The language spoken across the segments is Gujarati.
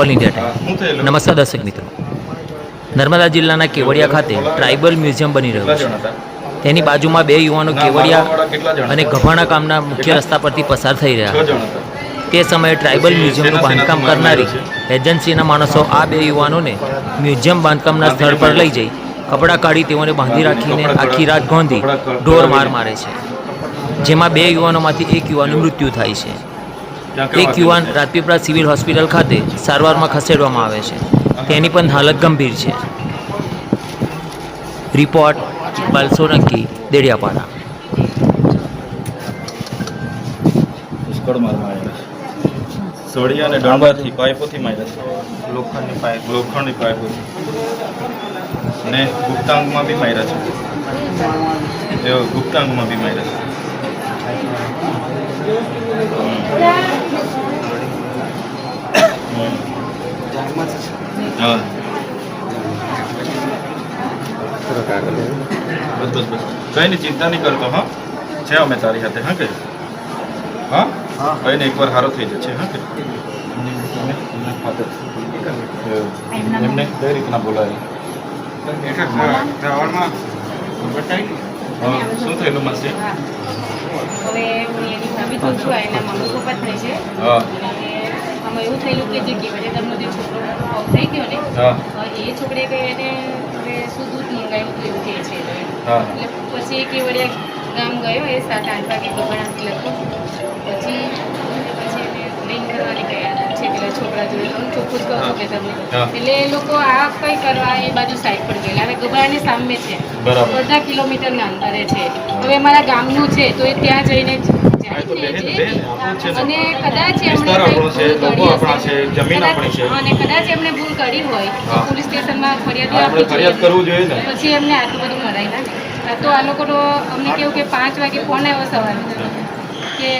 ઓલ ઇન્ડિયા ટાઈમ નમસ્કાર દર્શક મિત્રો. નર્મદા જિલ્લાના કેવડિયા ખાતે ટ્રાઇબલ મ્યુઝિયમ બની રહ્યું છે. તેની બાજુમાં બે યુવાનો કેવડિયા અને ગભાણા ગામના મુખ્ય રસ્તા પરથી પસાર થઈ રહ્યા તે સમયે ટ્રાઇબલ મ્યુઝિયમનું બાંધકામ કરનારી એજન્સીના માણસો આ બે યુવાનોને મ્યુઝિયમ બાંધકામના સ્થળ પર લઈ જઈ કપડાં કાઢી તેઓને બાંધી રાખીને આખી રાત ગોંધી ઢોર માર મારે છે. જેમાં બે યુવાનોમાંથી એક યુવાનનું મૃત્યુ થાય છે. એક યુવાન રાજપીપળા સિવિલ હોસ્પિટલ ખાતે સારવારમાં ખસેડવામાં આવે છે. તેની પણ હાલત ગંભીર છે. રિપોર્ટ ઇકબાલ સોલંકી દેડિયાપાડા. સળિયા અને પાઇપોથી માર્યા છે. લોખંડની પાઇપ. લોખંડની પાઇપોથી અને ગુપ્તાંગમાં બી માર્યા છે. ગુપ્તાંગમાં બી માર્યા છે. હા. બસ બસ કઈ નહીં ચિંતા નહીં કરતો હા છે અમે તારી સાથે હા કે હા કઈ નહીં એકવાર સારો થઈ જશે હા કે એમને કઈ રીતના બોલાય હા શું થયેલું માસી હવે હું એની ભાભી છું એના મમ્મી પપ્પા જ છે. હા. એવું થયેલું કે જે કેવડિયાનો જે છોકરો થઈ ગયો ને એ છોકરીએ કઈ એને હવે શું દૂધ મંગાવ્યું હતું એવું કહે છે. એટલે પછી એ કેવડિયા ગામ ગયો એ સાત આઠ વાગે ગભણાથી લખો પછી પછી એને લઈને કરવાની ગયા છે પેલા છોકરા જોડે હું ચોખ્ખું જ કહું કે તમને એટલે એ લોકો આ કંઈ કરવા એ બાજુ સાઈડ પર ગયેલા. હવે ગભરાની સામે છે. અડધા કિલોમીટરના અંતરે છે. હવે મારા ગામનું છે તો એ ત્યાં જઈને અને કદાચ એમણે કદાચ- અને કદાચ એમણે ભૂલ કરી હોય પોલીસ સ્ટેશનમાં ફરિયાદ આપણે આપવી ફરિયાદ કરવું જોઈએ પછી એમને આટલું બધું મરાય ને. આ તો આ લોકોનો અમને કેવું કે પાંચ વાગે ફોન આવ્યો સવારે. કે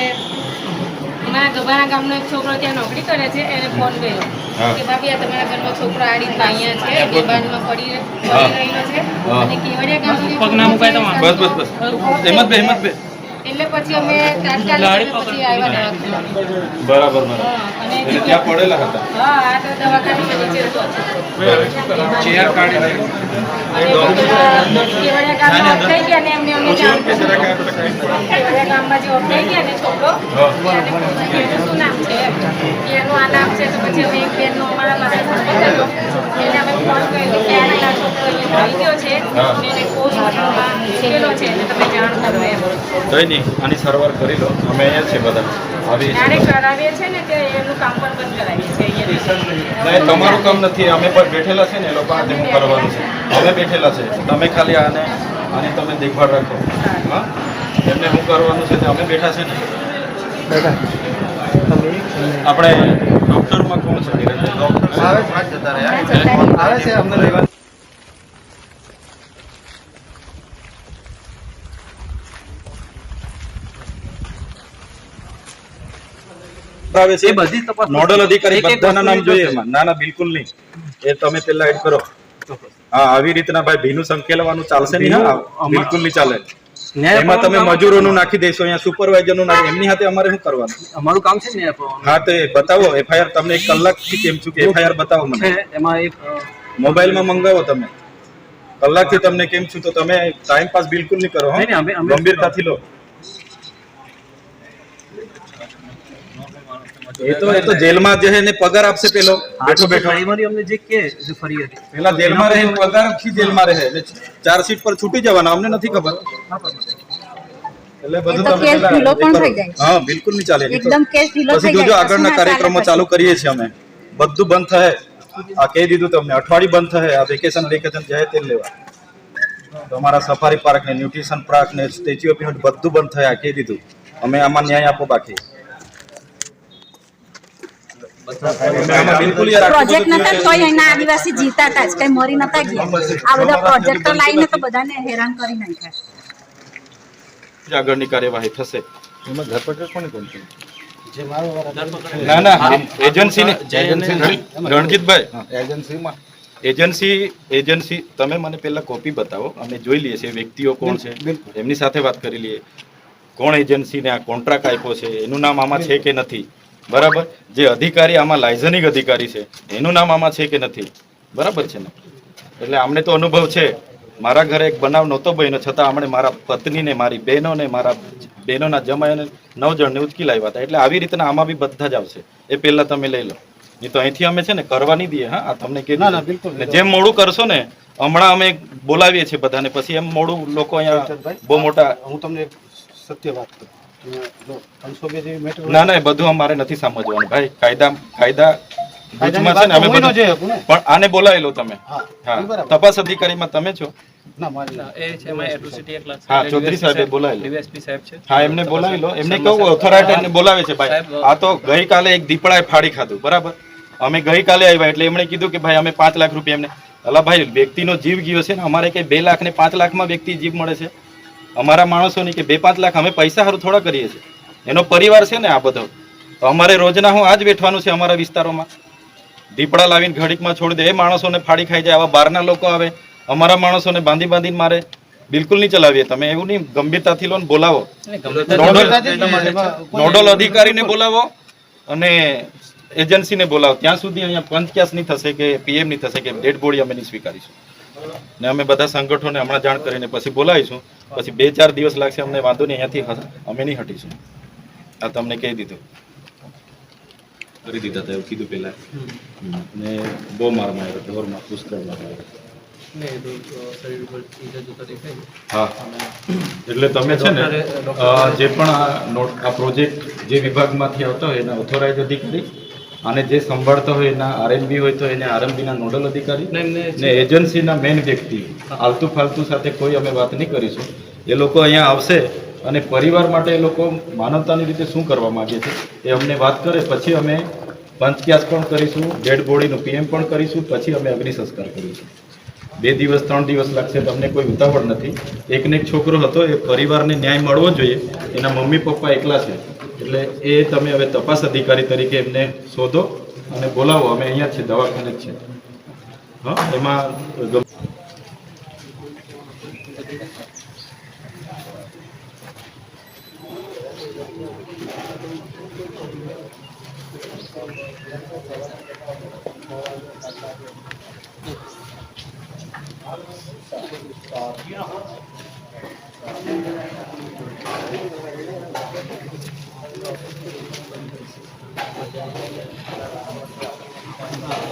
અમારા ગભાના ગામનો એક છોકરો ત્યાં નોકરી કરે છે એને ફોન કર્યો. કે ભાભી આ તમારા ઘરનો છોકરો આ રીતે અહીંયા છે બેભાનમાં પડી. પડી છે. અને કેવડિયા ગામ બસ બસ બસ હિંમત બે બે એટલે પછી અમે તાત્કાલિક અમે પછી આવ્યા દવાખાને. બરાબર અને ત્યાં પડેલા હતા? હા આ તો દવાખાનામાં નીચે હતો. ચેર કાઢીને કેવડિયા ગામમાં ગયા ને એમને અમને કેવડિયા ગામમાં જે ગયા ને છોકરો શું નામ છે. એનું આ નામ છે તો પછી અમે એક બેનનો અમારા પાસે સંપર્ક કર્યો. એને અમે ફોન કર્યો કે આ છોકરો અહીંયા મળી ગયો છે. એને કોઈ હોસ્પિટલમાં મૂકેલો છે અને તમે જાણ કરો એમ કઈ નહીં આની સારવાર કરી લો. અમે અહીંયા છીએ બધા. આવી ત્યારે કરાવીએ છે ને તે એનું કામ પણ બંધ કરાવીએ છીએ તમારું કામ નથી. અમે પણ બેઠેલા છે ને એ લોકો આ ડેમો કરવાનું છે. અમે બેઠેલા છે તમે ખાલી આને આની તમે દેખભાળ રાખો. હા? એમને શું કરવાનું છે તે અમે બેઠા છે ને. આપણે ડૉક્ટરમાં કોણ છે ડૉક્ટર આવે છે અમને લેવા આવે છે. બધી તપાસ નોડલ અધિકારી બધાના નામ જોઈએ. ના ના બિલકુલ નહીં. એ તમે પેલા એડ કરો. હા આવી રીતના ભાઈ ભીનું સંકેલવાનું ચાલશે નહીં બિલકુલ નહીં ચાલે. એમાં તમે મજૂરોનું નાખી દેશો અહીંયા સુપરવાઇઝરનું નાખી એમની હાથે અમારે શું કરવાનું? અમારું કામ છે ને હા તો બતાવો એફઆઈઆર તમને એક કલાકથી કેમ છું કે એફઆઈઆર બતાવો મને. એમાં એક મોબાઈલ મોબાઈલમાં મંગાવો તમે. કલાકથી તમને કેમ છું તો તમે ટાઈમ પાસ બિલકુલ નહીં કરો ગંભીરતાથી લો. એ તો એ તો જેલમાં જે એને પગાર આપશે પેલો. બેઠો બેઠો. પ્રાઇમરી અમને જે કે જે ફરી હતી. પેલા જેલમાં રહે પગારથી જેલમાં રહે. એટલે ચાર સીટ પર છૂટી જવાના અમને નથી ખબર. એટલે બધું તમે કેસ ઢીલો પણ થઈ જાય. હા બિલકુલ નહીં ચાલે. એકદમ કેસ ઢીલો થઈ જાય જો આગળના કાર્યક્રમો ચાલુ કરીએ છીએ અમે. બધું બંધ થશે આ કહી દીધું તમને અઠવાડિયું બંધ થાય આ વેકેશન વેકેશન જાય તે લેવા. તમારા સફારી પાર્ક ને ન્યુટ્રિશન પાર્ક ને સ્ટેચ્યુ ઓફ યુનિટી બધું બંધ થયા કહી દીધું. અમે આમાં ન્યાય આપો બાકી અમે આમાં બિલકુલ યાર આટલું પ્રોજેક્ટ નતા તોય એના આદિવાસી જીતા હતા જ કઈ મરી નતા ગયા. આ બધા પ્રોજેક્ટર લાવીને તો બધાને હેરાન કરી નાખ્યા આગળની કાર્યવાહી થશે. ના ના એજન્સી રણજીતભાઈ એજન્સીમાં. એજન્સી એજન્સી તમે મને પહેલા કોપી બતાવો. અમે જોઈ લઈએ છીએ વ્યક્તિઓ કોણ છે. એમની સાથે વાત કરી લઈએ. કોણ એજન્સીને આ કોન્ટ્રાક્ટ આપ્યો છે? એનું નામ આમાં છે કે નથી? બરાબર? જે અધિકારી આમાં લાયઝનિક અધિકારી છે એનું નામ આમાં છે કે નથી? બરાબર છે ને? એટલે આમને તો અનુભવ છે. મારા ઘરે એક બનાવ નહોતો બન્યો છતાં આમણે મારા પત્નીને મારી બહેનોને મારા બહેનોના જમાઈને નવ જણને ઉચકી લાવ્યા હતા. એટલે આવી રીતના આમાં બી બધા જ આવશે. એ પહેલાં તમે લઈ લો. નહીં તો અહીંથી અમે છે ને કરવા નહીં દઈએ હા? આ તમને કે ના બિલકુલ. જેમ મોડું કરશો ને હમણાં અમે બોલાવીએ છીએ બધાને. પછી એમ મોડું લોકો અહીંયા બહુ મોટા હું તમને સત્ય વાત કરું. ના ના એ બધું અમારે નથી સમજવાનું ભાઈ. કાયદા કાયદા ગુજમાં છે ને અમે બધું. પણ આને બોલાવી તમે. હા. તપાસ અધિકારીમાં તમે છો? ના મારી એ છે એમાં એટ્રોસિટી એકલા છે. હા ચૌધરી સાહેબે બોલાવી લો ડીવાયએસપી સાહેબ છે. હા એમને બોલાવી લો એમને કહું ઓથોરાઇટી બોલાવે છે ભાઈ. સાહેબ, આ તો ગઈકાલે એક દીપડાએ ફાડી ખાધું બરાબર? અમે ગઈકાલે આવ્યા એટલે એમણે કીધું કે ભાઈ અમે પાંચ લાખ રૂપિયા એમને અલા ભાઈ વ્યક્તિનો જીવ ગયો છે ને અમારે કઈ બે લાખ ને પાંચ લાખમાં વ્યક્તિ જીવ મળે છે? અમારા માણસોની કે બે પાંચ લાખ અમે પૈસા સારું થોડા કરીએ છીએ. એનો પરિવાર છે ને આ બધો. તો અમારે રોજના હું આજ બેઠવાનું છે અમારા વિસ્તારોમાં. દીપડા લાવીને ઘડીકમાં છોડી દે. એ માણસોને ફાડી ખાઈ જાય. આવા બહારના લોકો આવે. અમારા માણસોને બાંધી બાંધીને મારે બિલકુલ નહીં ચલાવીએ. તમે એવું નહીં ગંભીરતાથી લો બોલાવો. નોડલ નોડલ અધિકારીને બોલાવો અને એજન્સીને બોલાવો. ત્યાં સુધી અહીંયા પંચક્યાસ નહીં થશે કે પીએમ નહીં થશે કે ડેડ બોડી અમે નહીં સ્વીકારીશું. ને અમે બધા સંગઠનોને હમણાં જાણ કરીને પછી બોલાવીશું. પછી બે ચાર દિવસ લાગશે અમને વાંધો નહીં અહીંયાથી અમે નહીં હટીશું. આ તમને કહી દીધું. કરી દીધા હતા એવું કીધું પેલા. ને બહુ માર માર્યો ઢોરમાં પુષ્કળ માર માર્યો હા. એટલે તમે છે ને જે પણ આ નોટ આ પ્રોજેક્ટ જે વિભાગમાંથી આવતો હોય એના ઓથોરાઇઝ અધિકારી અને જે સંભાળતા હોય એના આરએમબી હોય તો એને આરએમબીના નોડલ અધિકારી ને એજન્સીના મેન વ્યક્તિ. આલતુ ફાલતુ સાથે કોઈ અમે વાત નહીં કરીશું. એ લોકો અહીંયા આવશે અને પરિવાર માટે એ લોકો માનવતાની રીતે શું કરવા માંગે છે એ અમને વાત કરે. પછી અમે પંચક્યાસ પણ કરીશું ડેડ બોડીનું પીએમ પણ કરીશું પછી અમે અગ્નિ સંસ્કાર કરીશું. બે દિવસ ત્રણ દિવસ લાગશે તમને કોઈ ઉતાવળ નથી. એકને એક છોકરો હતો એ પરિવારને ન્યાય મળવો જોઈએ. એના મમ્મી પપ્પા એકલા છે. એટલે એ તમે હવે તપાસ અધિકારી તરીકે એમને શોધો અને બોલાવો અમે અહીંયા છીએ દવાખાને જ છે હા, એમાં Thank you. Thank uh, you.